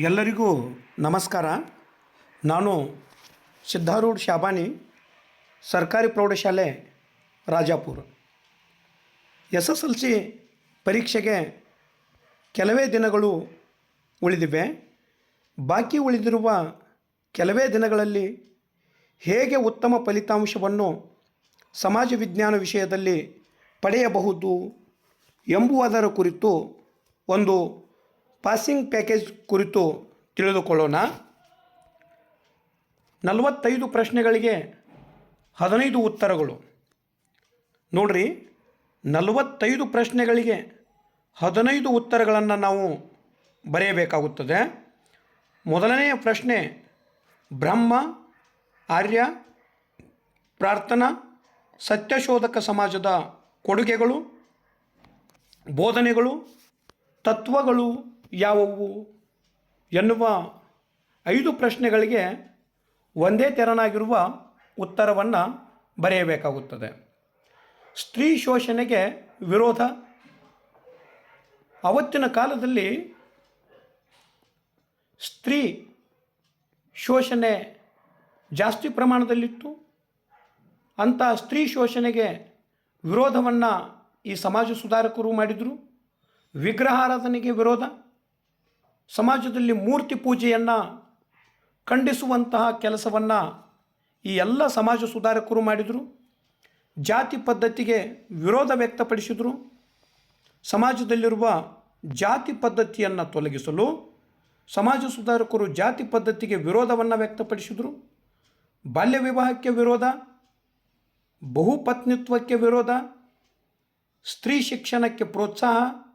ಎಲ್ಲರಿಗೂ ನಮಸ್ಕಾರ. ನಾನು ಸಿದ್ಧಾರೂಢ್ ಶಾಬಾನಿ, ಸರ್ಕಾರಿ ಪ್ರೌಢಶಾಲೆ, Rajapura. S S L C ಪರೀಕ್ಷೆಗೆ ಕೆಲವೇ ದಿನಗಳು ಉಳಿದಿವೆ. ಬಾಕಿ ಉಳಿದಿರುವ ಕೆಲವೇ ದಿನಗಳಲ್ಲಿ ಹೇಗೆ ಉತ್ತಮ ಫಲಿತಾಂಶವನ್ನು ಸಮಾಜ ವಿಜ್ಞಾನ ವಿಷಯದಲ್ಲಿ ಪಡೆಯಬಹುದು ಎಂಬುವುದರ ಕುರಿತು ಒಂದು ಪಾಸಿಂಗ್ ಪ್ಯಾಕೇಜ್ ಕುರಿತು ತಿಳಿದುಕೊಳ್ಳೋಣ. ನಲವತ್ತೈದು ಪ್ರಶ್ನೆಗಳಿಗೆ ಹದಿನೈದು ಉತ್ತರಗಳು. ನೋಡ್ರಿ, ನಲವತ್ತೈದು ಪ್ರಶ್ನೆಗಳಿಗೆ ಹದಿನೈದು ಉತ್ತರಗಳನ್ನು ನಾವು ಬರೆಯಬೇಕಾಗುತ್ತದೆ. ಮೊದಲನೆಯ ಪ್ರಶ್ನೆ, ಬ್ರಹ್ಮ, ಆರ್ಯ, ಪ್ರಾರ್ಥನಾ, ಸತ್ಯಶೋಧಕ ಸಮಾಜದ ಕೊಡುಗೆಗಳು, ಬೋಧನೆಗಳು, ತತ್ವಗಳು ಯಾವುವು? ಎನ್ನುವ ಐದು ಪ್ರಶ್ನೆಗಳಿಗೆ ಒಂದೇ ತೆರನಾಗಿರುವ ಉತ್ತರವನ್ನು ಬರೆಯಬೇಕಾಗುತ್ತದೆ. ಸ್ತ್ರೀ ಶೋಷಣೆಗೆ ವಿರೋಧ. ಅವತ್ತಿನ ಕಾಲದಲ್ಲಿ ಸ್ತ್ರೀ ಶೋಷಣೆ ಜಾಸ್ತಿ ಪ್ರಮಾಣದಲ್ಲಿತ್ತು. ಅಂಥ ಸ್ತ್ರೀ ಶೋಷಣೆಗೆ ವಿರೋಧವನ್ನು ಈ ಸಮಾಜ ಸುಧಾರಕರು ಮಾಡಿದರು. ವಿಗ್ರಹಾರಾಧನೆಗೆ ವಿರೋಧ. ಸಮಾಜದಲ್ಲಿ ಮೂರ್ತಿ ಪೂಜೆಯನ್ನು ಖಂಡಿಸುವಂತಹ ಕೆಲಸವನ್ನು ಈ ಎಲ್ಲ ಸಮಾಜ ಸುಧಾರಕರು ಮಾಡಿದರು. ಜಾತಿ ಪದ್ಧತಿಗೆ ವಿರೋಧ ವ್ಯಕ್ತಪಡಿಸಿದರು. ಸಮಾಜದಲ್ಲಿರುವ ಜಾತಿ ಪದ್ಧತಿಯನ್ನು ತೊಲಗಿಸಲು ಸಮಾಜ ಸುಧಾರಕರು ಜಾತಿ ಪದ್ಧತಿಗೆ ವಿರೋಧವನ್ನು ವ್ಯಕ್ತಪಡಿಸಿದರು. ಬಾಲ್ಯ ವಿವಾಹಕ್ಕೆ ವಿರೋಧ, ಬಹುಪತ್ನಿತ್ವಕ್ಕೆ ವಿರೋಧ, ಸ್ತ್ರೀ ಶಿಕ್ಷಣಕ್ಕೆ ಪ್ರೋತ್ಸಾಹ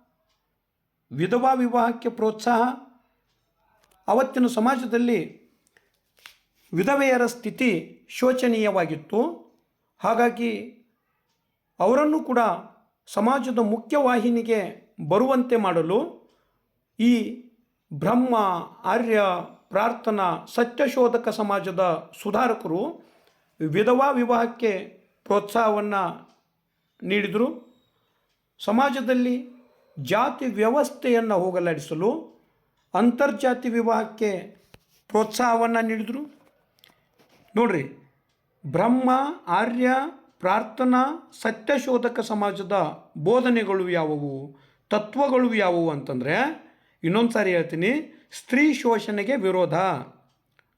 ವಿಧವಾ ವಿವಾಹಕ್ಕೆ ಪ್ರೋತ್ಸಾಹ. ಅವತ್ತಿನ ಸಮಾಜದಲ್ಲಿ ವಿಧವೆಯರ ಸ್ಥಿತಿ ಶೋಚನೀಯವಾಗಿತ್ತು. ಹಾಗಾಗಿ ಅವರನ್ನು ಕೂಡ ಸಮಾಜದ ಮುಖ್ಯವಾಹಿನಿಗೆ ಬರುವಂತೆ ಮಾಡಲು ಈ ಬ್ರಹ್ಮ, ಆರ್ಯ, ಪ್ರಾರ್ಥನಾ, ಸತ್ಯಶೋಧಕ ಸಮಾಜದ ಸುಧಾರಕರು ವಿಧವಾ ವಿವಾಹಕ್ಕೆ ಪ್ರೋತ್ಸಾಹವನ್ನು ನೀಡಿದರು. ಸಮಾಜದಲ್ಲಿ ಜಾತಿ ವ್ಯವಸ್ಥೆಯನ್ನು ಹೋಗಲಾಡಿಸಲು ಅಂತರ್ಜಾತಿ ವಿವಾಹಕ್ಕೆ ಪ್ರೋತ್ಸಾಹವನ್ನು ನೀಡಿದರು. ನೋಡ್ರಿ, ಬ್ರಹ್ಮ, ಆರ್ಯ, ಪ್ರಾರ್ಥನಾ, ಸತ್ಯಶೋಧಕ ಸಮಾಜದ ಬೋಧನೆಗಳು ಯಾವುವು, ತತ್ವಗಳು ಯಾವುವು ಅಂತಂದರೆ, ಇನ್ನೊಂದು ಸಾರಿ ಹೇಳ್ತೀನಿ, ಸ್ತ್ರೀ ಶೋಷಣೆಗೆ ವಿರೋಧ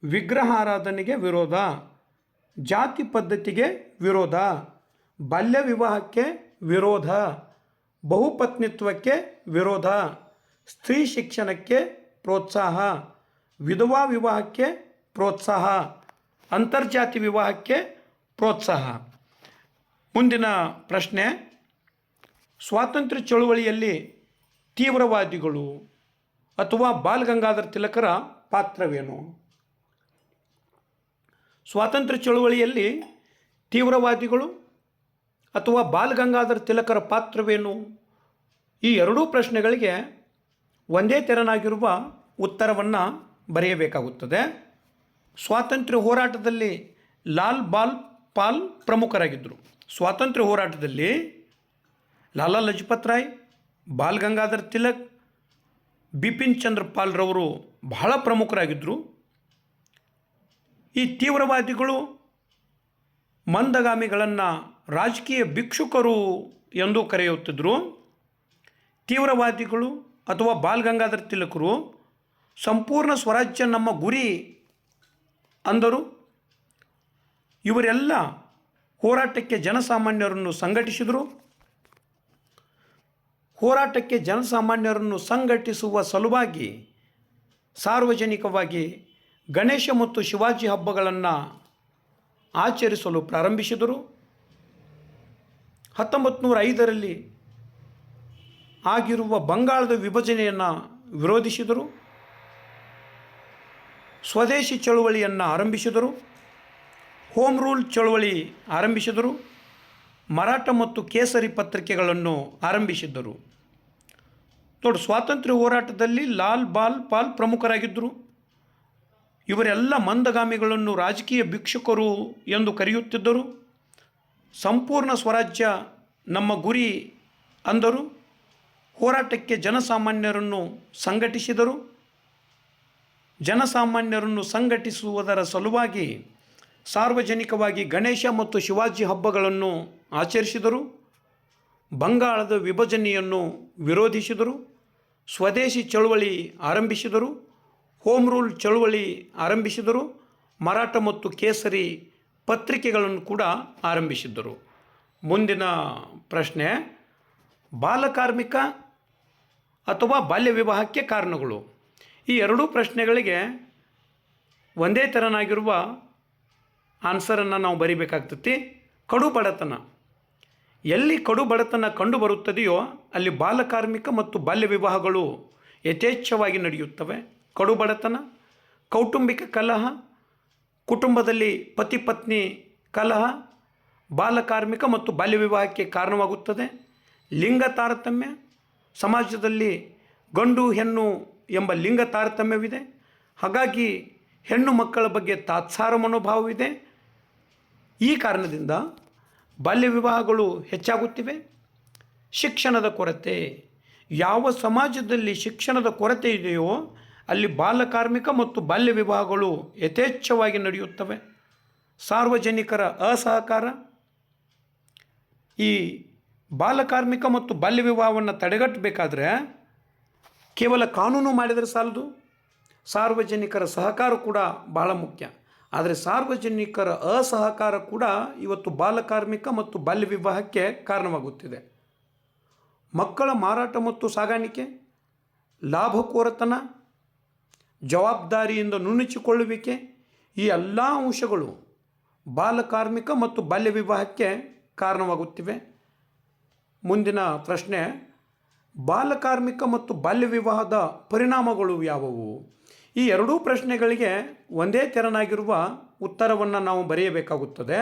ವಿಗ್ರಹಾರಾಧನೆಗೆ ವಿರೋಧ, ಜಾತಿ ಪದ್ಧತಿಗೆ ವಿರೋಧ, ಬಾಲ್ಯ ವಿವಾಹಕ್ಕೆ ವಿರೋಧ. ಬಹುಪತ್ನಿತ್ವಕ್ಕೆ ವಿರೋಧ, ಸ್ತ್ರೀ ಶಿಕ್ಷಣಕ್ಕೆ ಪ್ರೋತ್ಸಾಹ, ವಿಧವಾ ವಿವಾಹಕ್ಕೆ ಪ್ರೋತ್ಸಾಹ, ಅಂತರ್ಜಾತಿ ವಿವಾಹಕ್ಕೆ ಪ್ರೋತ್ಸಾಹ. ಮುಂದಿನ ಪ್ರಶ್ನೆ, ಸ್ವಾತಂತ್ರ್ಯ ಚಳುವಳಿಯಲ್ಲಿ ತೀವ್ರವಾದಿಗಳು ಅಥವಾ ಬಾಲ್ ಗಂಗಾಧರ್ ತಿಲಕರ ಪಾತ್ರವೇನು? ಸ್ವಾತಂತ್ರ್ಯ ಚಳುವಳಿಯಲ್ಲಿ ತೀವ್ರವಾದಿಗಳು ಅಥವಾ ಬಾಲ್ ಗಂಗಾಧರ್ ತಿಲಕರ ಪಾತ್ರವೇನು? ಈ ಎರಡೂ ಪ್ರಶ್ನೆಗಳಿಗೆ ಒಂದೇ ತೆರನಾಗಿರುವ ಉತ್ತರವನ್ನು ಬರೆಯಬೇಕಾಗುತ್ತದೆ. ಸ್ವಾತಂತ್ರ್ಯ ಹೋರಾಟದಲ್ಲಿ ಲಾಲ್ ಬಾಲ್ ಪಾಲ್ ಪ್ರಮುಖರಾಗಿದ್ದರು. ಸ್ವಾತಂತ್ರ್ಯ ಹೋರಾಟದಲ್ಲಿ ಲಾಲಾ ಲಜಪತ್ ರಾಯ್ ಬಾಲ್ ಗಂಗಾಧರ್ ತಿಲಕ್, ಬಿಪಿನ್ ಚಂದ್ರ ಪಾಲ್ರವರು ಬಹಳ ಪ್ರಮುಖರಾಗಿದ್ದರು. ಈ ತೀವ್ರವಾದಿಗಳು ಮಂದಗಾಮಿಗಳನ್ನು ರಾಜಕೀಯ ಭಿಕ್ಷುಕರು ಎಂದು ಕರೆಯುತ್ತಿದ್ದರು ತೀವ್ರವಾದಿಗಳು ಅಥವಾ ಬಾಲ್ ಗಂಗಾಧರ್ ತಿಲಕರು ಸಂಪೂರ್ಣ ಸ್ವರಾಜ್ಯ ನಮ್ಮ ಗುರಿ ಅಂದರು. ಇವರೆಲ್ಲ ಹೋರಾಟಕ್ಕೆ ಜನಸಾಮಾನ್ಯರನ್ನು ಸಂಘಟಿಸಿದರು. ಹೋರಾಟಕ್ಕೆ ಜನಸಾಮಾನ್ಯರನ್ನು ಸಂಘಟಿಸುವ ಸಲುವಾಗಿ ಸಾರ್ವಜನಿಕವಾಗಿ ಗಣೇಶ ಮತ್ತು ಶಿವಾಜಿ ಹಬ್ಬಗಳನ್ನು ಆಚರಿಸಲು ಪ್ರಾರಂಭಿಸಿದರು. ಹತ್ತೊಂಬತ್ತು ನೂರ ಐದರಲ್ಲಿ ಆಗಿರುವ ಬಂಗಾಳದ ವಿಭಜನೆಯನ್ನು ವಿರೋಧಿಸಿದರು. ಸ್ವದೇಶಿ ಚಳುವಳಿಯನ್ನು ಆರಂಭಿಸಿದರು. ಹೋಮ್ ರೂಲ್ ಚಳುವಳಿ ಆರಂಭಿಸಿದರು. ಮರಾಠ ಮತ್ತು ಕೇಸರಿ ಪತ್ರಿಕೆಗಳನ್ನು ಆರಂಭಿಸಿದ್ದರು. ನೋಡಿ, ಸ್ವಾತಂತ್ರ್ಯ ಹೋರಾಟದಲ್ಲಿ ಲಾಲ್ ಬಾಲ್ ಪಾಲ್ ಪ್ರಮುಖರಾಗಿದ್ದರು. ಇವರೆಲ್ಲ ಮಂದಗಾಮಿಗಳನ್ನು ರಾಜಕೀಯ ಭಿಕ್ಷುಕರು ಎಂದು ಕರೆಯುತ್ತಿದ್ದರು. ಸಂಪೂರ್ಣ ಸ್ವರಾಜ್ಯ ನಮ್ಮ ಗುರಿ ಅಂದರು. ಹೋರಾಟಕ್ಕೆ ಜನಸಾಮಾನ್ಯರನ್ನು ಸಂಘಟಿಸಿದರು. ಜನಸಾಮಾನ್ಯರನ್ನು ಸಂಘಟಿಸುವುದರ ಸಲುವಾಗಿ ಸಾರ್ವಜನಿಕವಾಗಿ ಗಣೇಶ ಮತ್ತು ಶಿವಾಜಿ ಹಬ್ಬಗಳನ್ನು ಆಚರಿಸಿದರು. ಬಂಗಾಳದ ವಿಭಜನೆಯನ್ನು ವಿರೋಧಿಸಿದರು. ಸ್ವದೇಶಿ ಚಳುವಳಿ ಆರಂಭಿಸಿದರು. ಹೋಮ್ ರೂಲ್ ಚಳುವಳಿ ಆರಂಭಿಸಿದರು. ಮರಾಠ ಮತ್ತು ಕೇಸರಿ ಪತ್ರಿಕೆಗಳನ್ನು ಕೂಡ ಆರಂಭಿಸಿದ್ದರು. ಮುಂದಿನ ಪ್ರಶ್ನೆ ಬಾಲಕಾರ್ಮಿಕ ಅಥವಾ ಬಾಲ್ಯ ವಿವಾಹಕ್ಕೆ ಕಾರಣಗಳು? ಈ ಎರಡೂ ಪ್ರಶ್ನೆಗಳಿಗೆ ಒಂದೇ ಥರನಾಗಿರುವ ಆನ್ಸರನ್ನು ನಾವು ಬರಿಬೇಕಾಗ್ತತಿ, ಕಡು ಬಡತನ. ಎಲ್ಲಿ ಕಡು ಬಡತನ ಕಂಡು ಬರುತ್ತದೆಯೋ ಅಲ್ಲಿ ಬಾಲಕಾರ್ಮಿಕ ಮತ್ತು ಬಾಲ್ಯ ವಿವಾಹಗಳು ಯಥೇಚ್ಛವಾಗಿ ನಡೆಯುತ್ತವೆ. ಕಡು ಬಡತನ, ಕೌಟುಂಬಿಕ ಕಲಹ ಕುಟುಂಬದಲ್ಲಿ ಪತಿ ಪತ್ನಿ ಕಲಹ ಬಾಲಕಾರ್ಮಿಕ ಮತ್ತು ಬಾಲ್ಯ ವಿವಾಹಕ್ಕೆ ಕಾರಣವಾಗುತ್ತದೆ. ಲಿಂಗ ತಾರತಮ್ಯ, ಸಮಾಜದಲ್ಲಿ ಗಂಡು ಹೆಣ್ಣು ಎಂಬ ಲಿಂಗ ತಾರತಮ್ಯವಿದೆ. ಹಾಗಾಗಿ ಹೆಣ್ಣು ಮಕ್ಕಳ ಬಗ್ಗೆ ತಾತ್ಸಾರ ಮನೋಭಾವವಿದೆ. ಈ ಕಾರಣದಿಂದ ಬಾಲ್ಯ ವಿವಾಹಗಳು ಹೆಚ್ಚಾಗುತ್ತಿವೆ. ಶಿಕ್ಷಣದ ಕೊರತೆ, ಯಾವ ಸಮಾಜದಲ್ಲಿ ಶಿಕ್ಷಣದ ಕೊರತೆ ಇದೆಯೋ ಅಲ್ಲಿ ಬಾಲಕಾರ್ಮಿಕ ಮತ್ತು ಬಾಲ್ಯ ವಿವಾಹಗಳು ಯಥೇಚ್ಛವಾಗಿ ನಡೆಯುತ್ತವೆ. ಸಾರ್ವಜನಿಕರ ಅಸಹಕಾರ, ಈ ಬಾಲಕಾರ್ಮಿಕ ಮತ್ತು ಬಾಲ್ಯ ವಿವಾಹವನ್ನು ತಡೆಗಟ್ಟಬೇಕಾದ್ರೆ ಕೇವಲ ಕಾನೂನು ಮಾಡಿದರೆ ಸಾಲದು. ಸಾರ್ವಜನಿಕರ ಸಹಕಾರ ಕೂಡ ಬಹಳ ಮುಖ್ಯ. ಆದರೆ ಸಾರ್ವಜನಿಕರ ಅಸಹಕಾರ ಕೂಡ ಇವತ್ತು ಬಾಲಕಾರ್ಮಿಕ ಮತ್ತು ಬಾಲ್ಯ ವಿವಾಹಕ್ಕೆ ಕಾರಣವಾಗುತ್ತಿದೆ. ಮಕ್ಕಳ ಮಾರಾಟ ಮತ್ತು ಸಾಗಾಣಿಕೆ, ಲಾಭಕೋರತನ ಜವಾಬ್ದಾರಿಯಿಂದ ನುಣುಚಿಕೊಳ್ಳುವಿಕೆ, ಈ ಎಲ್ಲ ಅಂಶಗಳು ಬಾಲಕಾರ್ಮಿಕ ಮತ್ತು ಬಾಲ್ಯ ವಿವಾಹಕ್ಕೆ ಕಾರಣವಾಗುತ್ತಿವೆ. ಮುಂದಿನ ಪ್ರಶ್ನೆ, ಬಾಲಕಾರ್ಮಿಕ ಮತ್ತು ಬಾಲ್ಯ ವಿವಾಹದ ಪರಿಣಾಮಗಳು ಯಾವುವು? ಈ ಎರಡೂ ಪ್ರಶ್ನೆಗಳಿಗೆ ಒಂದೇ ತೆರನಾಗಿರುವ ಉತ್ತರವನ್ನು ನಾವು ಬರೆಯಬೇಕಾಗುತ್ತದೆ.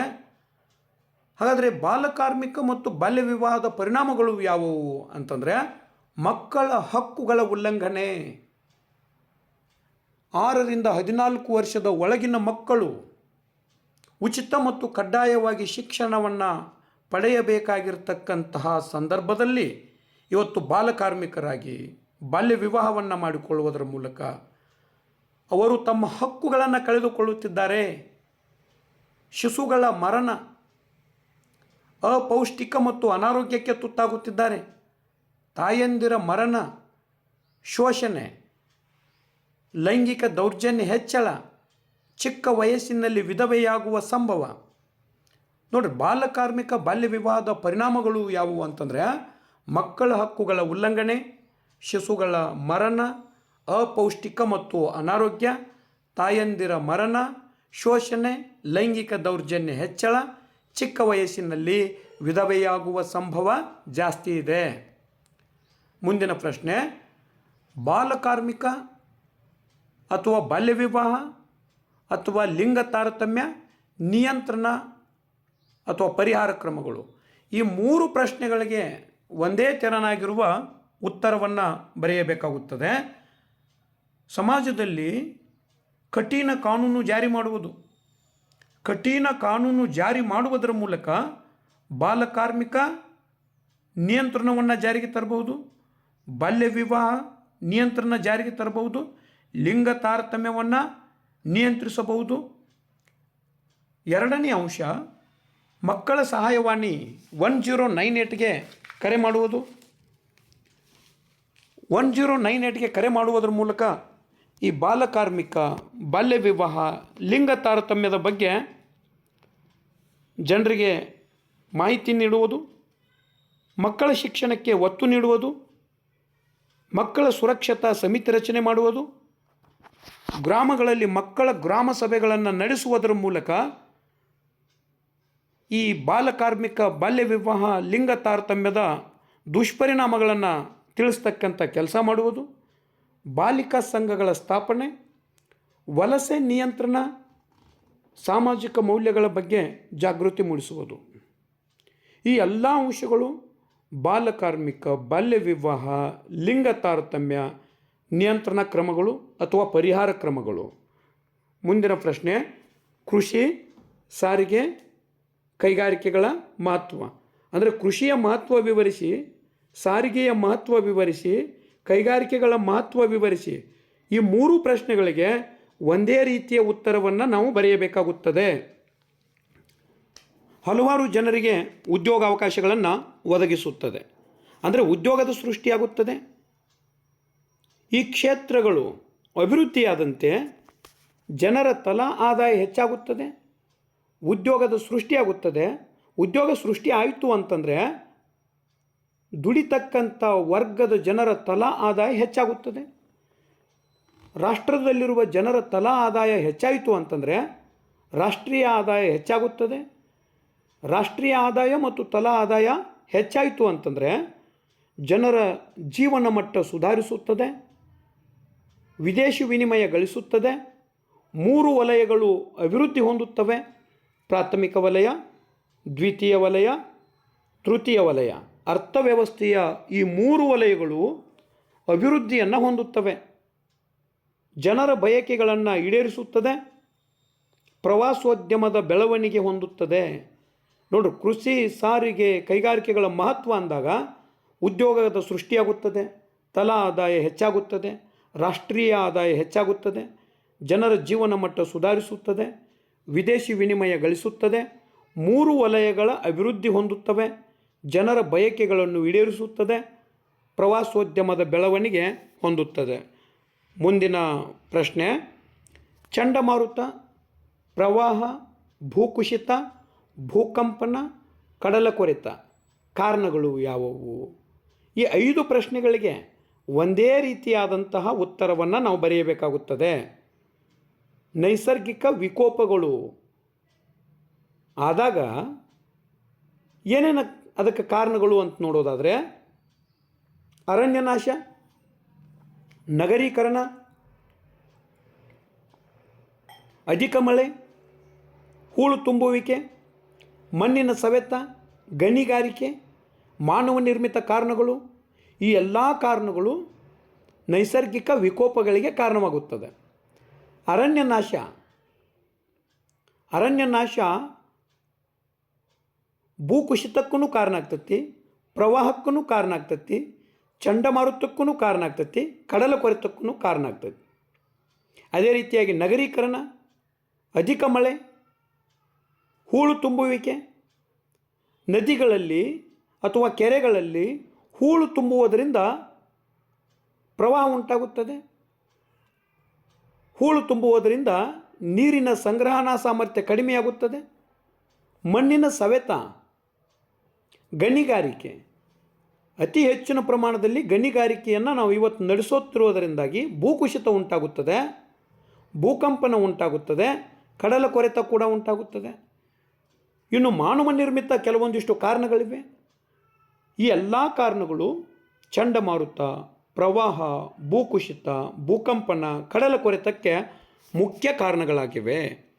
ಹಾಗಾದರೆ ಬಾಲಕಾರ್ಮಿಕ ಮತ್ತು ಬಾಲ್ಯ ವಿವಾಹದ ಪರಿಣಾಮಗಳು ಯಾವುವು ಅಂತಂದರೆ, ಮಕ್ಕಳ ಹಕ್ಕುಗಳ ಉಲ್ಲಂಘನೆ. ಆರರಿಂದ ಹದಿನಾಲ್ಕು ವರ್ಷದ ಒಳಗಿನ ಮಕ್ಕಳು ಉಚಿತ ಮತ್ತು ಕಡ್ಡಾಯವಾಗಿ ಶಿಕ್ಷಣವನ್ನು ಪಡೆಯಬೇಕಾಗಿರ್ತಕ್ಕಂತಹ ಸಂದರ್ಭದಲ್ಲಿ ಇವತ್ತು ಬಾಲಕಾರ್ಮಿಕರಾಗಿ ಬಾಲ್ಯ ವಿವಾಹವನ್ನು ಮಾಡಿಕೊಳ್ಳುವುದರ ಮೂಲಕ ಅವರು ತಮ್ಮ ಹಕ್ಕುಗಳನ್ನು ಕಳೆದುಕೊಳ್ಳುತ್ತಿದ್ದಾರೆ. ಶಿಶುಗಳ ಮರಣ ಅಪೌಷ್ಟಿಕ ಮತ್ತು ಅನಾರೋಗ್ಯಕ್ಕೆ ತುತ್ತಾಗುತ್ತಿದ್ದಾರೆ. ತಾಯಂದಿರ ಮರಣ ಶೋಷಣೆ ಲೈಂಗಿಕ ದೌರ್ಜನ್ಯ ಹೆಚ್ಚಳ, ಚಿಕ್ಕ ವಯಸ್ಸಿನಲ್ಲಿ ವಿಧವೆಯಾಗುವ ಸಂಭವ. ನೋಡಿರಿ ಬಾಲಕಾರ್ಮಿಕ ಬಾಲ್ಯ ವಿವಾಹದ ಪರಿಣಾಮಗಳು ಯಾವುವು ಅಂತಂದರೆ, ಮಕ್ಕಳ ಹಕ್ಕುಗಳ ಉಲ್ಲಂಘನೆ, ಶಿಶುಗಳ ಮರಣ, ಅಪೌಷ್ಟಿಕ ಮತ್ತು ಅನಾರೋಗ್ಯ, ತಾಯಂದಿರ ಮರಣ, ಶೋಷಣೆ, ಲೈಂಗಿಕ ದೌರ್ಜನ್ಯ ಹೆಚ್ಚಳ, ಚಿಕ್ಕ ವಯಸ್ಸಿನಲ್ಲಿ ವಿಧವೆಯಾಗುವ ಸಂಭವ ಜಾಸ್ತಿ ಇದೆ. ಮುಂದಿನ ಪ್ರಶ್ನೆ ಬಾಲಕಾರ್ಮಿಕ ಅಥವಾ ಬಾಲ್ಯ ವಿವಾಹ ಅಥವಾ ಲಿಂಗ ತಾರತಮ್ಯ, ನಿಯಂತ್ರಣ ಅಥವಾ ಪರಿಹಾರ ಕ್ರಮಗಳು. ಈ ಮೂರು ಪ್ರಶ್ನೆಗಳಿಗೆ ಒಂದೇ ತೆರನಾಗಿರುವ ಉತ್ತರವನ್ನು ಬರೆಯಬೇಕಾಗುತ್ತದೆ. ಸಮಾಜದಲ್ಲಿ ಕಠಿಣ ಕಾನೂನು ಜಾರಿ ಮಾಡುವುದು. ಕಠಿಣ ಕಾನೂನು ಜಾರಿ ಮಾಡುವುದರ ಮೂಲಕ ಬಾಲಕಾರ್ಮಿಕ ನಿಯಂತ್ರಣವನ್ನು ಜಾರಿಗೆ ತರಬಹುದು ಬಾಲ್ಯ ವಿವಾಹ ನಿಯಂತ್ರಣ ಜಾರಿಗೆ ತರಬಹುದು ಲಿಂಗ ತಾರತಮ್ಯವನ್ನು ನಿಯಂತ್ರಿಸಬಹುದು. ಎರಡನೇ ಅಂಶ, ಮಕ್ಕಳ ಸಹಾಯವಾಣಿ ಒನ್ ಜೀರೋ ನೈನ್ ಏಟ್ಗೆ ಕರೆ ಮಾಡುವುದು. ಒನ್ ಜೀರೋ ನೈನ್ ಏಟ್ಗೆ ಕರೆ ಮಾಡುವುದರ ಮೂಲಕ ಈ ಬಾಲಕಾರ್ಮಿಕ ಬಾಲ್ಯ ವಿವಾಹ, ಲಿಂಗ ತಾರತಮ್ಯದ ಬಗ್ಗೆ ಜನರಿಗೆ ಮಾಹಿತಿ ನೀಡುವುದು, ಮಕ್ಕಳ ಶಿಕ್ಷಣಕ್ಕೆ ಒತ್ತು ನೀಡುವುದು, ಮಕ್ಕಳ ಸುರಕ್ಷತಾ ಸಮಿತಿ ರಚನೆ ಮಾಡುವುದು. ಗ್ರಾಮಗಳಲ್ಲಿ ಮಕ್ಕಳ ಗ್ರಾಮ ಸಭೆಗಳನ್ನು ನಡೆಸುವುದರ ಮೂಲಕ ಈ ಬಾಲಕಾರ್ಮಿಕ ಬಾಲ್ಯ ವಿವಾಹ ಲಿಂಗ ತಾರತಮ್ಯದ ದುಷ್ಪರಿಣಾಮಗಳನ್ನು ತಿಳಿಸ್ತಕ್ಕಂಥ ಕೆಲಸ ಮಾಡುವುದು, ಬಾಲಿಕಾ ಸಂಘಗಳ ಸ್ಥಾಪನೆ, ವಲಸೆ ನಿಯಂತ್ರಣ, ಸಾಮಾಜಿಕ ಮೌಲ್ಯಗಳ ಬಗ್ಗೆ ಜಾಗೃತಿ ಮೂಡಿಸುವುದು. ಈ ಎಲ್ಲ ಅಂಶಗಳು ಬಾಲಕಾರ್ಮಿಕ ಬಾಲ್ಯ ವಿವಾಹ ಲಿಂಗ ತಾರತಮ್ಯ ನಿಯಂತ್ರಣ ಕ್ರಮಗಳು ಅಥವಾ ಪರಿಹಾರ ಕ್ರಮಗಳು? ಮುಂದಿನ ಪ್ರಶ್ನೆ, ಕೃಷಿ ಸಾರಿಗೆ ಕೈಗಾರಿಕೆಗಳ ಮಹತ್ವ. ಅಂದರೆ ಕೃಷಿಯ ಮಹತ್ವ ವಿವರಿಸಿ, ಸಾರಿಗೆಯ ಮಹತ್ವ ವಿವರಿಸಿ, ಕೈಗಾರಿಕೆಗಳ ಮಹತ್ವ ವಿವರಿಸಿ ಈ ಮೂರು ಪ್ರಶ್ನೆಗಳಿಗೆ ಒಂದೇ ರೀತಿಯ ಉತ್ತರವನ್ನು ನಾವು ಬರೆಯಬೇಕಾಗುತ್ತದೆ. ಹಲವಾರು ಜನರಿಗೆ ಉದ್ಯೋಗಾವಕಾಶಗಳನ್ನು ಒದಗಿಸುತ್ತದೆ. ಅಂದರೆ ಉದ್ಯೋಗದ ಸೃಷ್ಟಿಯಾಗುತ್ತದೆ. ಈ ಕ್ಷೇತ್ರಗಳು ಅಭಿವೃದ್ಧಿಯಾದಂತೆ ಜನರ ತಲಾ ಆದಾಯ ಹೆಚ್ಚಾಗುತ್ತದೆ, ಉದ್ಯೋಗದ ಸೃಷ್ಟಿಯಾಗುತ್ತದೆ. ಉದ್ಯೋಗ ಸೃಷ್ಟಿ ಆಯಿತು ಅಂತಂದರೆ ದುಡಿತಕ್ಕಂಥ ವರ್ಗದ ಜನರ ತಲಾ ಆದಾಯ ಹೆಚ್ಚಾಗುತ್ತದೆ. ರಾಷ್ಟ್ರದಲ್ಲಿರುವ ಜನರ ತಲಾ ಆದಾಯ ಹೆಚ್ಚಾಯಿತು ಅಂತಂದರೆ ರಾಷ್ಟ್ರೀಯ ಆದಾಯ ಹೆಚ್ಚಾಗುತ್ತದೆ. ರಾಷ್ಟ್ರೀಯ ಆದಾಯ ಮತ್ತು ತಲಾ ಆದಾಯ ಹೆಚ್ಚಾಯಿತು ಅಂತಂದರೆ ಜನರ ಜೀವನ ಮಟ್ಟ ಸುಧಾರಿಸುತ್ತದೆ. ವಿದೇಶಿ ವಿನಿಮಯ ಗಳಿಸುತ್ತದೆ, ಮೂರು ವಲಯಗಳು ಅಭಿವೃದ್ಧಿ ಹೊಂದುತ್ತವೆ, ಪ್ರಾಥಮಿಕ ವಲಯ, ದ್ವಿತೀಯ ವಲಯ, ತೃತೀಯ ವಲಯ. ಅರ್ಥವ್ಯವಸ್ಥೆಯ ಈ ಮೂರು ವಲಯಗಳು ಅಭಿವೃದ್ಧಿಯನ್ನು ಹೊಂದುತ್ತವೆ. ಜನರ ಬಯಕೆಗಳನ್ನು ಈಡೇರಿಸುತ್ತದೆ, ಪ್ರವಾಸೋದ್ಯಮದ ಬೆಳವಣಿಗೆ ಹೊಂದುತ್ತದೆ. ನೋಡ್ರಿ, ಕೃಷಿ ಸಾರಿಗೆ ಕೈಗಾರಿಕೆಗಳ ಮಹತ್ವ ಅಂದಾಗ ಉದ್ಯೋಗದ ಸೃಷ್ಟಿಯಾಗುತ್ತದೆ, ತಲಾ ಆದಾಯ ಹೆಚ್ಚಾಗುತ್ತದೆ ರಾಷ್ಟ್ರೀಯ ಆದಾಯ ಹೆಚ್ಚಾಗುತ್ತದೆ, ಜನರ ಜೀವನ ಮಟ್ಟ ಸುಧಾರಿಸುತ್ತದೆ, ವಿದೇಶಿ ವಿನಿಮಯ ಗಳಿಸುತ್ತದೆ, ಮೂರು ವಲಯಗಳ ಅಭಿವೃದ್ಧಿ ಹೊಂದುತ್ತವೆ, ಜನರ ಬಯಕೆಗಳನ್ನು ಈಡೇರಿಸುತ್ತದೆ, ಪ್ರವಾಸೋದ್ಯಮದ ಬೆಳವಣಿಗೆ ಹೊಂದುತ್ತದೆ. ಮುಂದಿನ ಪ್ರಶ್ನೆ, ಚಂಡಮಾರುತ, ಪ್ರವಾಹ, ಭೂಕುಸಿತ, ಭೂಕಂಪನ ಕಡಲ ಕೊರೆತ ಕಾರಣಗಳು ಯಾವುವು? ಈ ಐದು ಪ್ರಶ್ನೆಗಳಿಗೆ ಒಂದೇ ರೀತಿಯಾದಂತಹ ಉತ್ತರವನ್ನು ನಾವು ಬರೆಯಬೇಕಾಗುತ್ತದೆ. ನೈಸರ್ಗಿಕ ವಿಕೋಪಗಳು. ಆದಾಗ ಏನೇನು ಅದಕ್ಕೆ ಕಾರಣಗಳು ಅಂತ ನೋಡೋದಾದರೆ, ಅರಣ್ಯನಾಶ, ನಗರೀಕರಣ, ಅಧಿಕ ಮಳೆ, ಹೂಳು ತುಂಬುವಿಕೆ, ಮಣ್ಣಿನ ಸವೆತ, ಗಣಿಗಾರಿಕೆ, ಮಾನವ ನಿರ್ಮಿತ ಕಾರಣಗಳು ಈ ಎಲ್ಲ ಕಾರಣಗಳು ನೈಸರ್ಗಿಕ ವಿಕೋಪಗಳಿಗೆ ಕಾರಣವಾಗುತ್ತದೆ. ಅರಣ್ಯನಾಶ. ಅರಣ್ಯನಾಶ ಭೂಕುಸಿತಕ್ಕೂ ಕಾರಣ ಆಗ್ತತಿ, ಪ್ರವಾಹಕ್ಕೂ ಕಾರಣ ಆಗ್ತತಿ, ಚಂಡಮಾರುತಕ್ಕೂ ಕಾರಣ ಆಗ್ತತಿ, ಕಡಲ ಕೊರೆತಕ್ಕೂ ಕಾರಣ ಆಗ್ತತಿ. ಅದೇ ರೀತಿಯಾಗಿ ನಗರೀಕರಣ, ಅಧಿಕ ಮಳೆ, ಹೂಳು ತುಂಬುವಿಕೆ, ನದಿಗಳಲ್ಲಿ ಅಥವಾ ಕೆರೆಗಳಲ್ಲಿ ಹೂಳು ತುಂಬುವುದರಿಂದ ಪ್ರವಾಹ ಉಂಟಾಗುತ್ತದೆ. ಹೂಳು ತುಂಬುವುದರಿಂದ ನೀರಿನ ಸಂಗ್ರಹಣಾ ಸಾಮರ್ಥ್ಯ ಕಡಿಮೆಯಾಗುತ್ತದೆ. ಮಣ್ಣಿನ ಸವೆತ ಗಣಿಗಾರಿಕೆ, ಅತಿ ಹೆಚ್ಚಿನ ಪ್ರಮಾಣದಲ್ಲಿ ಗಣಿಗಾರಿಕೆಯನ್ನು ನಾವು ಇವತ್ತು ನಡೆಸುತ್ತಿರುವುದರಿಂದಾಗಿ ಭೂಕುಸಿತ ಉಂಟಾಗುತ್ತದೆ, ಭೂಕಂಪನ ಉಂಟಾಗುತ್ತದೆ ಕಡಲ ಕೊರೆತ ಕೂಡ ಉಂಟಾಗುತ್ತದೆ. ಇನ್ನು ಮಾನವ ನಿರ್ಮಿತ ಕೆಲವೊಂದಿಷ್ಟು ಕಾರಣಗಳಿವೆ. ಈ ಎಲ್ಲ ಕಾರಣಗಳು ಚಂಡಮಾರುತ, ಪ್ರವಾಹ, ಭೂಕುಸಿತ, ಭೂಕಂಪನ, ಕಡಲ ಕೊರೆತಕ್ಕೆ ಮುಖ್ಯ ಕಾರಣಗಳಾಗಿವೆ.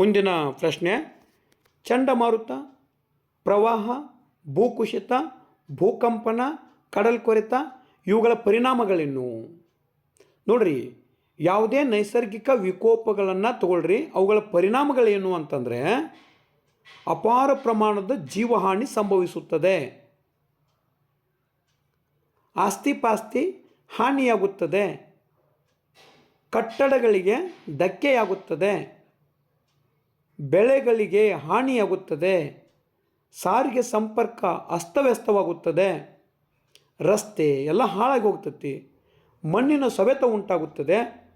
ಮುಂದಿನ ಪ್ರಶ್ನೆ, ಚಂಡಮಾರುತ, ಪ್ರವಾಹ, ಭೂಕುಸಿತ, ಭೂಕಂಪನ, ಕಡಲ್ ಕೊರೆತ, ಇವುಗಳ ಪರಿಣಾಮಗಳೇನು? ನೋಡ್ರಿ, ಯಾವುದೇ ನೈಸರ್ಗಿಕ ವಿಕೋಪಗಳನ್ನು ತಗೊಳ್ರಿ, ಅವುಗಳ ಪರಿಣಾಮಗಳೇನು ಅಂತಂದರೆ ಅಪಾರ ಪ್ರಮಾಣದ ಜೀವಹಾನಿ ಸಂಭವಿಸುತ್ತದೆ. ಆಸ್ತಿಪಾಸ್ತಿ ಹಾನಿಯಾಗುತ್ತದೆ. ಕಟ್ಟಡಗಳಿಗೆ ಧಕ್ಕೆಯಾಗುತ್ತದೆ. ಬೆಳೆಗಳಿಗೆ ಹಾನಿಯಾಗುತ್ತದೆ. ಸಾರಿಗೆ ಸಂಪರ್ಕ ಅಸ್ತವ್ಯಸ್ತವಾಗುತ್ತದೆ. ರಸ್ತೆ ಎಲ್ಲ ಹಾಳಾಗಿ ಹೋಗ್ತತಿ. ಮಣ್ಣಿನ ಸವೆತ ಉಂಟಾಗುತ್ತದೆ.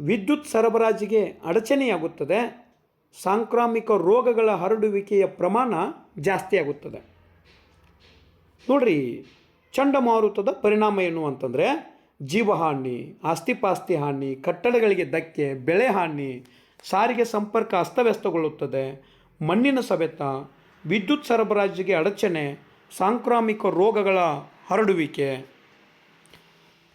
ವಿದ್ಯುತ್ ಸರಬರಾಜಿಗೆ ಅಡಚಣೆಯಾಗುತ್ತದೆ. ಸಾಂಕ್ರಾಮಿಕ ರೋಗಗಳ ಹರಡುವಿಕೆಯ ಪ್ರಮಾಣ ಜಾಸ್ತಿಯಾಗುತ್ತದೆ. ನೋಡ್ರಿ ಚಂಡಮಾರುತದ ಪರಿಣಾಮ ಏನು ಅಂತಂದರೆ ಜೀವಹಾನಿ, ಆಸ್ತಿಪಾಸ್ತಿ ಹಾನಿ, ಕಟ್ಟಡಗಳಿಗೆ ಧಕ್ಕೆ, ಬೆಳೆ ಹಾನಿ, ಸಾರಿಗೆ ಸಂಪರ್ಕ ಅಸ್ತವ್ಯಸ್ತಗೊಳ್ಳುತ್ತದೆ, ಮಣ್ಣಿನ ಸವೆತ, ವಿದ್ಯುತ್ ಸರಬರಾಜಿಗೆ ಅಡಚಣೆ, ಸಾಂಕ್ರಾಮಿಕ ರೋಗಗಳ ಹರಡುವಿಕೆ.